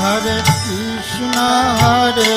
হরে কৃষ্ণ হরে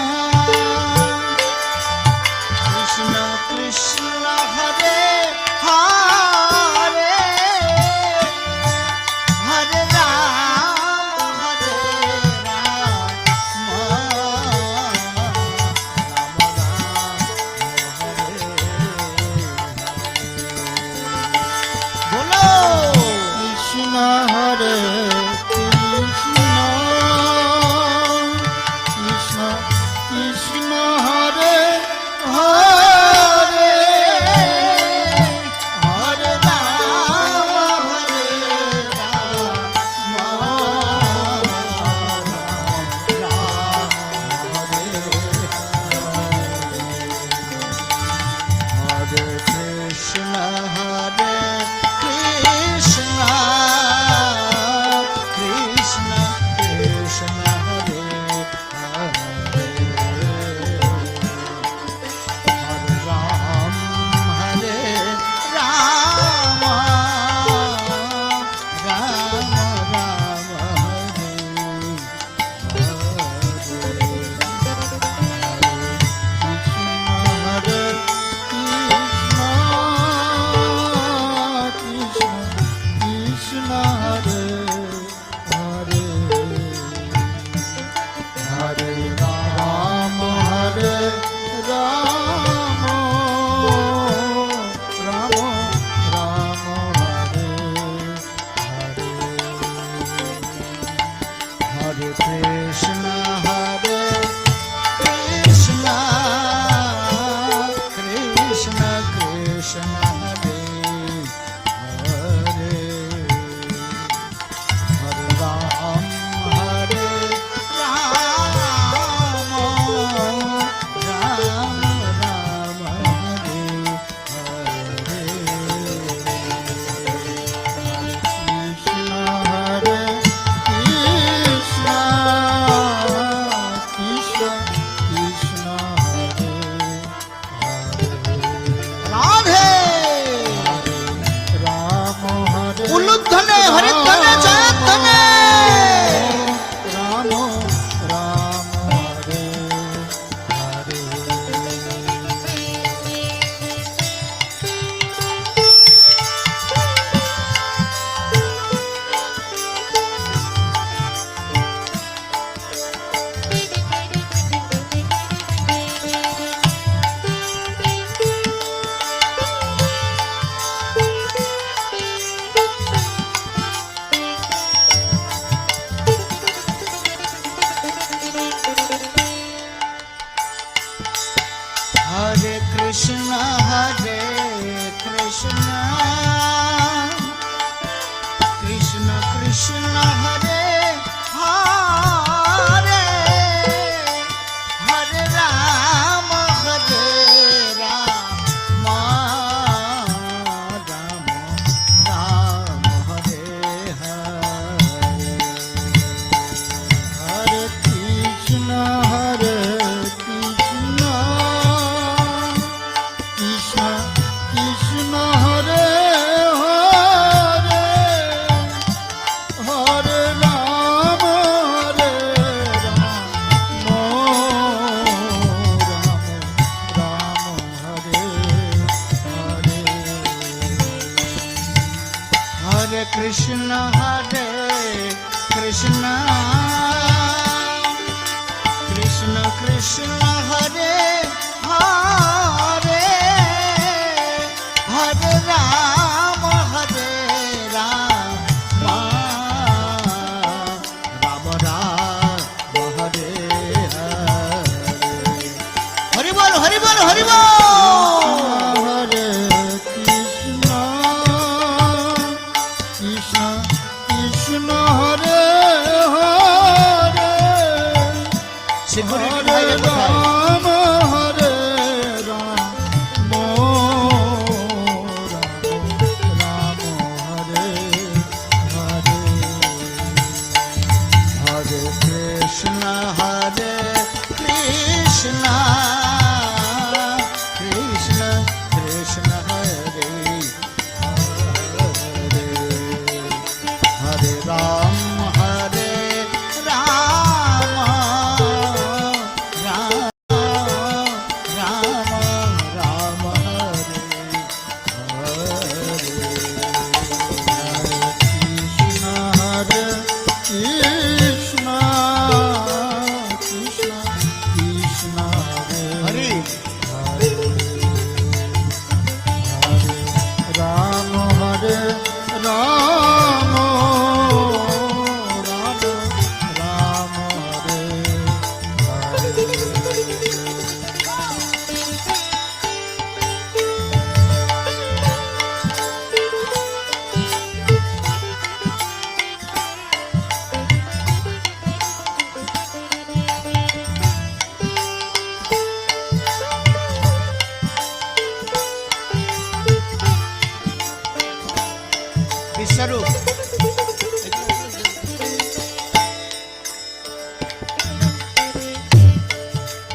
Krishna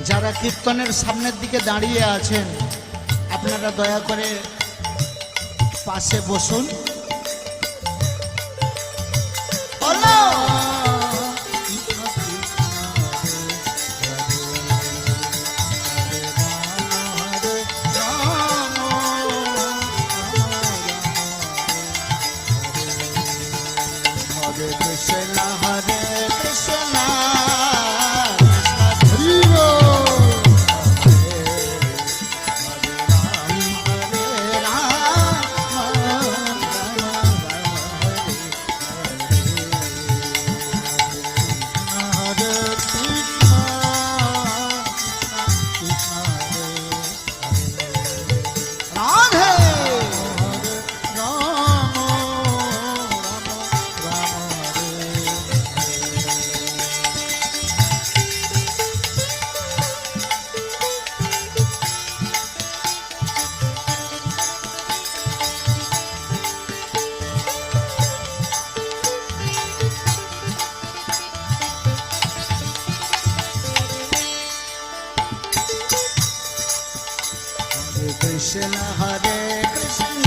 যারা কীর্তনের সামনের দিকে দাঁড়িয়ে আছেন আপনারা দয়া করে পাশে বসুন। Krishna কৃষ্ণ হরে কৃষ্ণ।